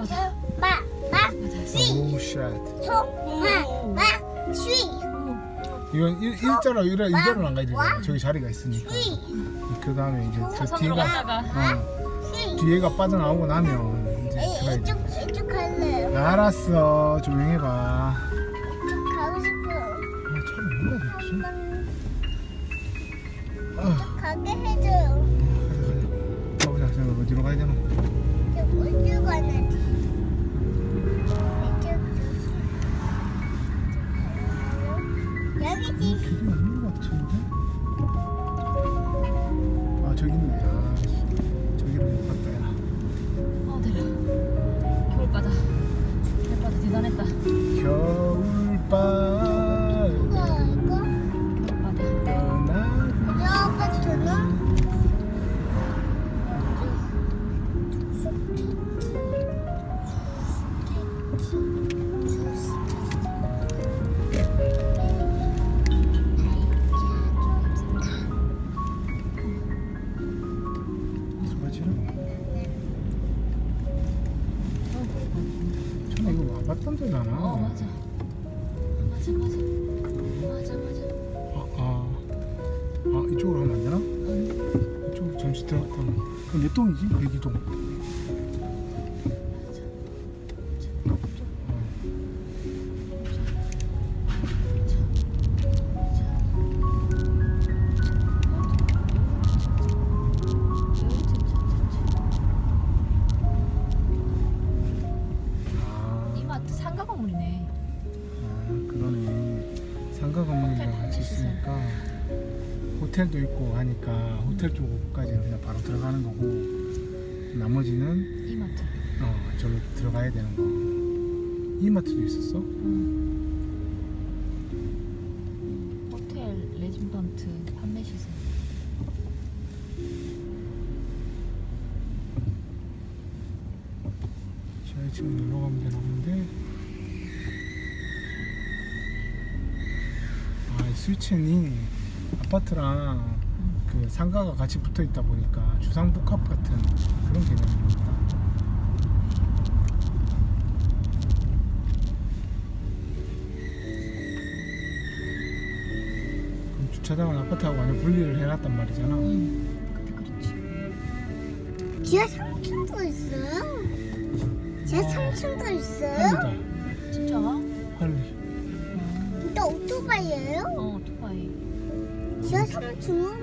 맞아. 마, 마, 맞아. 씨, 오우 샷. 소, 마, 마, 쉬, 이건 일, 일자로 이래 이대로 안 가야 되잖아. 저기 자리가 있으니까. 쉬, 그 다음에 이제 저 사선으로 뒤가 갔다가. 어, 쉬. 뒤에가 빠져나오고 나면 이제 이- 들어야지. 이쪽, 이쪽 갈래요. 알았어. 조용히 해봐. 가고 싶어요. 아, 차를 뭐가 됐지? 아, 가게 해줘요. 가자. 가보자. 저 어디로 가야 되나? 와봤던 데잖아. 어, 맞아. 맞아, 맞아. 맞아, 맞아. 아, 아, 아 이쪽으로 하면 안 되나? 응. 이쪽으로 잠시 들어갔다. 그럼 몇 동이지? 102동. 상가 건물이랑 같이 있으니까 호텔도 있고 하니까 호텔 쪽까지는 그냥 바로 들어가는 거고 나머지는 이마트. 어 저로 들어가야 되는 거. 이마트도 있었어? 응. 호텔 레진던트 판매 시설. 저희 지금 놀러 가면 되나 본데. 스위첸이 아파트랑 그 상가가 같이 붙어 있다 보니까 주상복합 같은 그런 개념입니다. 그럼 주차장은 아파트하고 완전 분리를 해놨단 말이잖아. 응. 그때 그렇지. 지하 3층도 있어요? 지하 3층도 있어요? 할리다. 오토바이예요? 어, 오토바이. 지하 3층은?